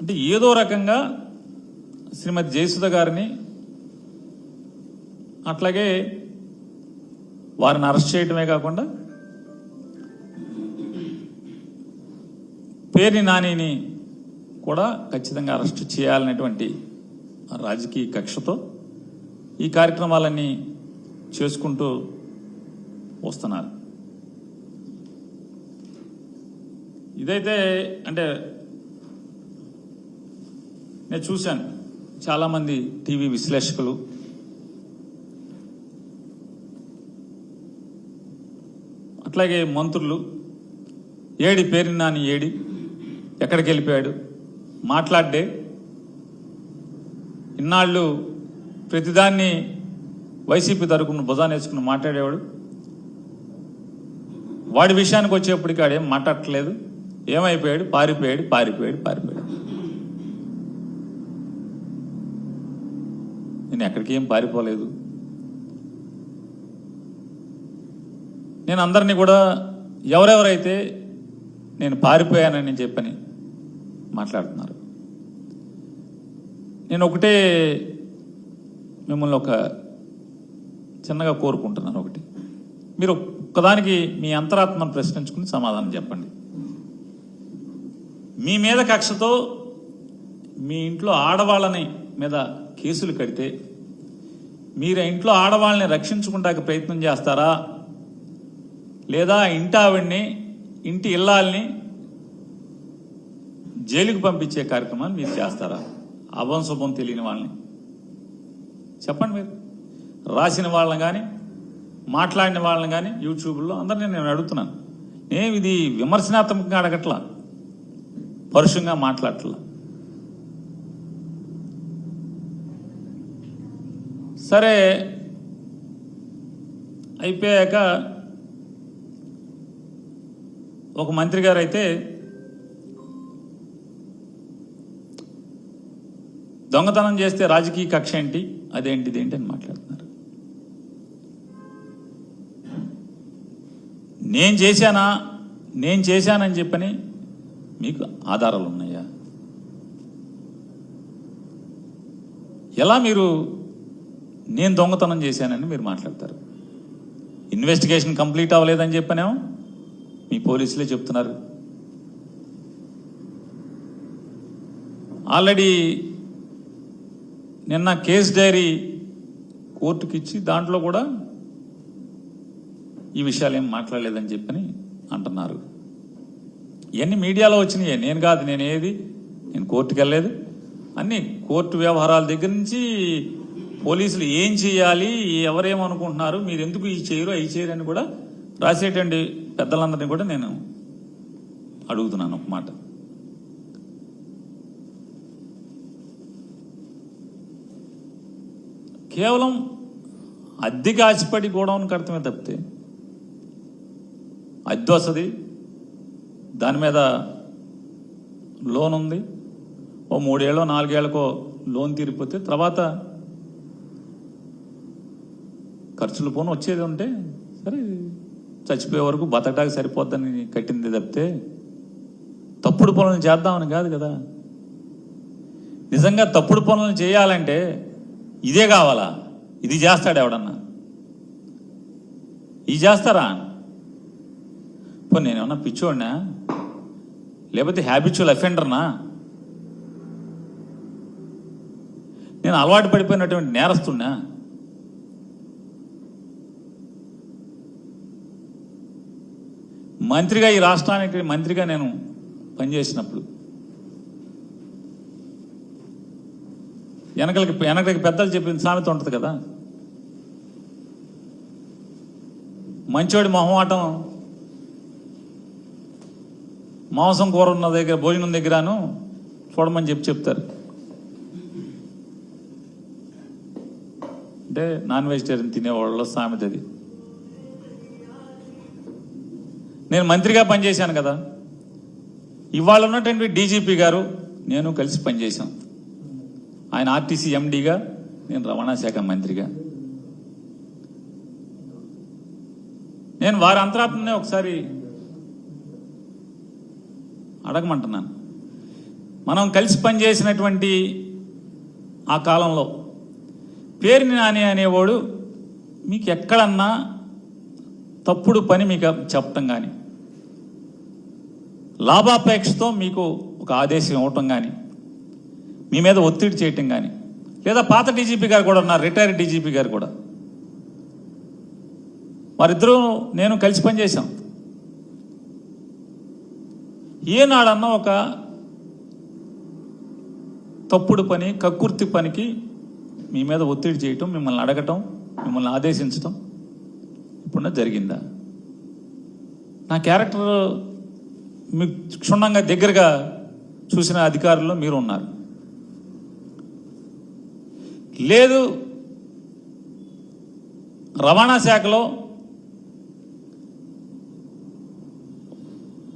అంటే ఏదో రకంగా శ్రీమతి జయసుధ గారిని అట్లాగే వారిని అరెస్ట్ చేయడమే కాకుండా పేర్ని నానిని కూడా ఖచ్చితంగా అరెస్ట్ చేయాలనేటువంటి రాజకీయ కక్షతో ఈ కార్యక్రమాలన్నీ చేసుకుంటూ వస్తున్నారు. ఇదైతే అంటే నేను చూశాను. చాలామంది టీవీ విశ్లేషకులు. అట్లాగే మంత్రులు. ఏడి పేరు నాని ఏడి? ఎక్కడికి వెళ్ళిపోయాడు మాట్లాడే ఇన్నాళ్ళు ప్రతిదాన్ని వైసీపీ తరపున భుజాన్ని నేర్చుకుని మాట్లాడేవాడు. వాడి విషయానికి వచ్చేప్పటికి ఆడేం మాట్లాడట్లేదు. ఏమైపోయాడు? పారిపోయాడు పారిపోయాడు పారిపోయాడు. నేను ఎక్కడికి ఏం పారిపోలేదు. నేను అందరినీ కూడా ఎవరెవరైతే నేను పారిపోయానని చెప్పని మాట్లాడుతున్నారు. నేను ఒకటే మిమ్మల్ని ఒక చిన్నగా కోరుకుంటున్నాను ఒకటి. మీరు ఒక్కదానికి మీ అంతరాత్మను ప్రశ్నించుకుని సమాధానం చెప్పండి. మీ మీద కక్షతో మీ ఇంట్లో ఆడవాళ్ళని మీద కేసులు కడితే మీరు ఆ ఇంట్లో ఆడవాళ్ళని రక్షించుకుంటానికి ప్రయత్నం చేస్తారా? లేదా ఇంటి ఆవిడ్ని ఇంటి ఇల్లాల్ని జైలుకు పంపించే కార్యక్రమాన్ని మీరు చేస్తారా? అభంశుభం తెలియని వాళ్ళని. చెప్పండి మీరు. రాసిన వాళ్ళని కానీ మాట్లాడిన వాళ్ళని కానీ యూట్యూబ్లో అందరినీ నేను అడుగుతున్నాను. నేను ఇది విమర్శనాత్మకంగా అడగట్లా? పరుషంగా మాట్లాడట్లా? సరే అయిపోయాక ఒక మంత్రి గారు అయితే దొంగతనం చేస్తే రాజకీయ కక్ష ఏంటి? అదేంటి ఇదేంటి అని మాట్లాడుతున్నారు. నేను చేశానా? నేను చేశానని చెప్పని మీకు ఆధారాలు ఉన్నాయా? ఎలా మీరు నేను దొంగతనం చేశానని మీరు మాట్లాడతారు. ఇన్వెస్టిగేషన్ కంప్లీట్ అవ్వలేదని చెప్పనేమో? మీ పోలీసులే చెప్తున్నారు. ఆల్రెడీ నిన్న కేస్ డైరీ కోర్టుకి ఇచ్చి దాంట్లో కూడా ఈ విషయాలు ఏం మాట్లాడలేదని చెప్పని అంటున్నారు. ఇవన్నీ మీడియాలో వచ్చినాయి. నేను కాదు నేను ఏది? నేను కోర్టుకి వెళ్ళలేదు అన్ని కోర్టు వ్యవహారాల దగ్గర నుంచి పోలీసులు ఏం చేయాలి ఎవరేమనుకుంటున్నారు మీరు ఎందుకు ఈ చేయరు అవి చేయరు అని కూడా రాసేటువంటి పెద్దలందరినీ కూడా నేను అడుగుతున్నాను ఒక మాట. కేవలం అద్దెకి ఆశపడి గోడౌన్ కడతమే తప్పితే అద్దె వస్తుంది దాని మీద లోన్ ఉంది ఓ మూడేళ్ళో నాలుగేళ్ళకో లోన్ తీరిపోతే తర్వాత ఖర్చులు పోను వచ్చేది ఉంటే సరే చచ్చిపోయే వరకు బతకడానికి సరిపోద్దని కట్టింది తప్పితే తప్పుడు పనులు చేద్దామని కాదు కదా. నిజంగా తప్పుడు పనులను చేయాలంటే ఇదే కావాలా? ఇది చేస్తాడు ఎవడన్నా? ఇది చేస్తారా? పో నేనేమన్నా పిచ్చోడినా? లేకపోతే హ్యాబిచువల్ అఫెండర్నా నేను అలవాటు పడిపోయినటువంటి నేరస్తున్నా? మంత్రిగా ఈ రాష్ట్రానికి మంత్రిగా నేను పనిచేసినప్పుడు వెనకలకి వెనకలకి పెద్దలు చెప్పిన సామెత ఉంటుంది కదా? మంచోడి మొహమాటం మాంసం కూర ఉన్న దగ్గర భోజనం దగ్గరను చూడమని చెప్పి చెప్తారు. అంటే నాన్ వెజిటేరియన్ తినేవాళ్ళ సామెత అది. నేను మంత్రిగా పనిచేశాను కదా. ఇవాళ ఉన్నటువంటి డీజీపీ గారు నేను కలిసి పనిచేశాం. ఆయన ఆర్టీసీ ఎండీగా నేను రవాణా శాఖ మంత్రిగా. నేను వారి అంతరాత్మనే ఒకసారి అడగమంటున్నాను. మనం కలిసి పనిచేసినటువంటి ఆ కాలంలో పేరుని నాని అనేవాడు మీకు ఎక్కడన్నా తప్పుడు పని మీకు చెప్పటం కానీ లాభాపేక్షతో మీకు ఒక ఆదేశం ఇవ్వటం కానీ మీ మీద ఒత్తిడి చేయటం కానీ లేదా పాత డీజీపీ గారు కూడా ఉన్నారు రిటైర్డ్ డీజీపీ గారు కూడా. వారిద్దరూ నేను కలిసి పనిచేశాం. ఏనాడన్నా ఒక తప్పుడు పని కక్కుర్తి పనికి మీ మీద ఒత్తిడి చేయటం మిమ్మల్ని అడగటం మిమ్మల్ని ఆదేశించటం ఇప్పుడున్న జరిగిందా? నా క్యారెక్టర్ మీకు క్షుణ్ణంగా దగ్గరగా చూసిన అధికారుల్లో మీరు ఉన్నారు. లేదు రవాణా శాఖలో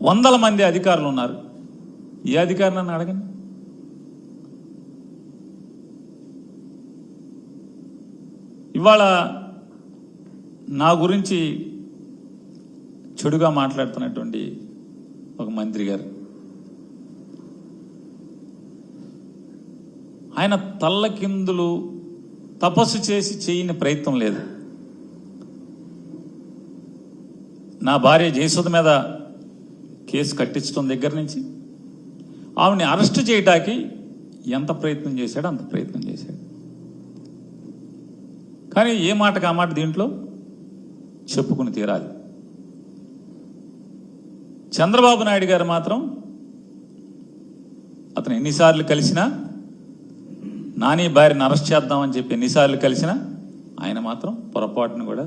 వందల మంది అధికారులు ఉన్నారు. ఏ అధికారి నన్ను అడగండి? ఇవాళ నా గురించి చెడుగా మాట్లాడుతున్నటువంటి ఒక మంత్రి గారు. ఆయన తల్లకిందులు తపస్సు చేసి చేయని ప్రయత్నం లేదు. నా భార్య జయసుధ మీద కేసు కట్టించడం దగ్గర నుంచి ఆవిడని అరెస్ట్ చేయడానికి ఎంత ప్రయత్నం చేశాడో అంత ప్రయత్నం చేశాడు. కానీ ఏ మాటకు ఆ మాట దీంట్లో? చెప్పుకుని తీరాలి. చంద్రబాబు నాయుడు గారు మాత్రం అతను ఎన్నిసార్లు కలిసినా నాని భార్యను అరెస్ట్ చేద్దామని చెప్పి ఎన్నిసార్లు కలిసినా ఆయన మాత్రం పొరపాటును కూడా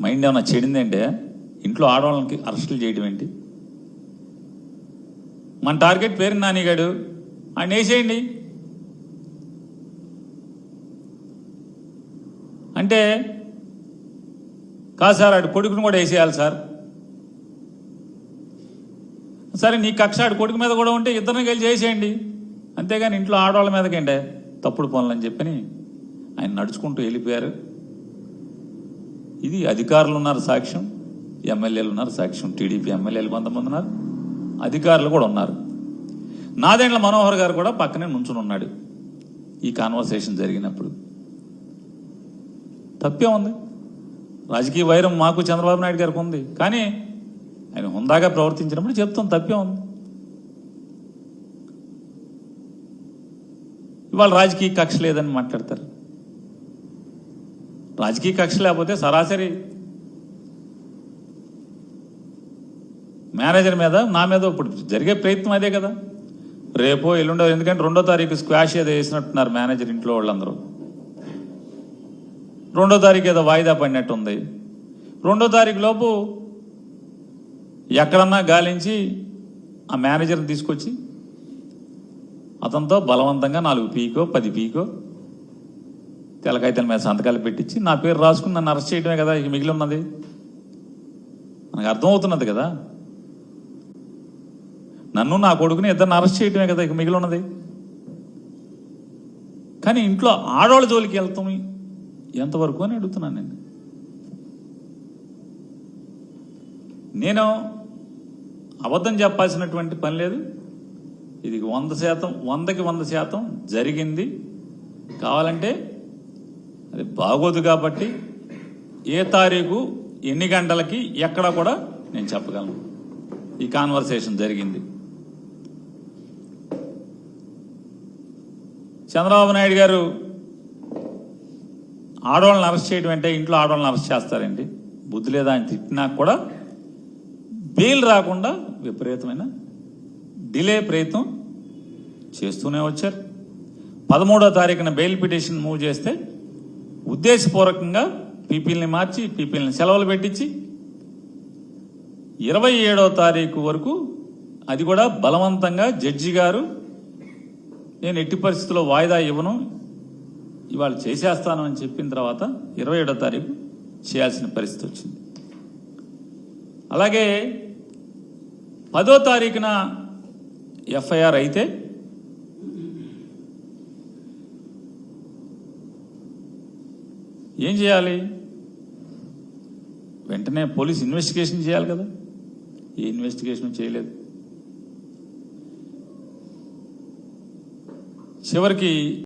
మైండ్ ఏమైనా చెడిందంటే ఇంట్లో ఆడవాళ్ళకి అరెస్టులు చేయడం ఏంటి? మన టార్గెట్ పేరు నానిగాడు ఆయన వేసేయండి అంటే కాదు సార్ ఆడు కొడుకును కూడా వేసేయాలి సార్. సరే నీ కక్ష కొడుకు మీద కూడా ఉంటే ఇద్దరిని కలిసి చేసేయండి. అంతేగాని ఇంట్లో ఆడవాళ్ళ మీదకంటే? తప్పుడు పనులు అని చెప్పని ఆయన నడుచుకుంటూ వెళ్ళిపోయారు. ఇది అధికారులు ఉన్నారు సాక్ష్యం ఎమ్మెల్యేలు ఉన్నారు సాక్ష్యం టీడీపీ ఎమ్మెల్యేలు కొంతమంది ఉన్నారు అధికారులు కూడా ఉన్నారు. నాదేండ్ల మనోహర్ గారు కూడా పక్కనే నుంచుని ఉన్నాడు ఈ కాన్వర్సేషన్ జరిగినప్పుడు. తప్పే ఉంది రాజకీయ వైరం మాకు చంద్రబాబు నాయుడు గారికి ఉంది. కానీ ఆయన హుందాగా ప్రవర్తించినప్పుడు చెప్తాం తప్పే ఉంది. ఇవాళ రాజకీయ కక్ష లేదని మాట్లాడతారు. రాజకీయ కక్ష లేకపోతే సరాసరి మేనేజర్ మీద నా మీద ఇప్పుడు జరిగే ప్రయత్నం అదే కదా. రేపో ఎల్లుండో ఎందుకంటే రెండో తారీఖు స్క్వాష్ ఏదో వేసినట్టున్నారు మేనేజర్ ఇంట్లో వాళ్ళందరూ. రెండో తారీఖు ఏదో వాయిదా పడినట్టు ఉంది రెండో తారీఖు లోపు ఎక్కడన్నా గాలించి ఆ మేనేజర్ని తీసుకొచ్చి అతనితో బలవంతంగా నాలుగు పీకో పది పీకో తెలకాయితల మీద సంతకాలు పెట్టించి నా పేరు రాసుకుని నన్ను అరెస్ట్ చేయడమే కదా ఇక మిగిలి ఉన్నది మనకు అర్థమవుతున్నది కదా. నన్ను నా కొడుకుని ఇద్దరిని అరెస్ట్ చేయడమే కదా ఇక మిగిలి ఉన్నది కానీ ఇంట్లో ఆడవాళ్ళ జోలికి వెళ్తాం ఎంతవరకు అని అడుగుతున్నాను నేను. నేను అబద్ధం చెప్పాల్సినటువంటి పని లేదు. ఇది వంద శాతం వందకి వంద శాతం జరిగింది. కావాలంటే అది బాగోదు కాబట్టి ఏ తారీఖు ఎన్ని గంటలకి ఎక్కడ కూడా నేను చెప్పగలను. ఈ కాన్వర్సేషన్ జరిగింది. చంద్రబాబు నాయుడు గారు ఆడవాళ్ళని అరెస్ట్ చేయడం అంటే ఇంట్లో ఆడవాళ్ళని అరెస్ట్ చేస్తారండి బుద్ధి లేదా అని తిట్టినా కూడా బెయిల్ రాకుండా విపరీతమైన డిలే ప్రయత్నం చేస్తూనే వచ్చారు. పదమూడో తారీఖున బెయిల్ పిటిషన్ మూవ్ చేస్తే ఉద్దేశపూర్వకంగా పీపీల్ని మార్చి పీపీల్ని సెలవులు పెట్టించి ఇరవై ఏడో తారీఖు వరకు అది కూడా బలవంతంగా జడ్జి గారు నేను ఎట్టి పరిస్థితుల్లో వాయిదా ఇవ్వను ఇవాళ చేసేస్తాను అని చెప్పిన తర్వాత ఇరవై ఏడో తారీఖు చేయాల్సిన పరిస్థితి వచ్చింది. అలాగే పదో తారీఖున ఎఫ్ఐఆర్ అయితే ఏం చేయాలి? వెంటనే పోలీస్ ఇన్వెస్టిగేషన్ చేయాలి కదా. ఏ ఇన్వెస్టిగేషన్ చేయలేదు. చివరికి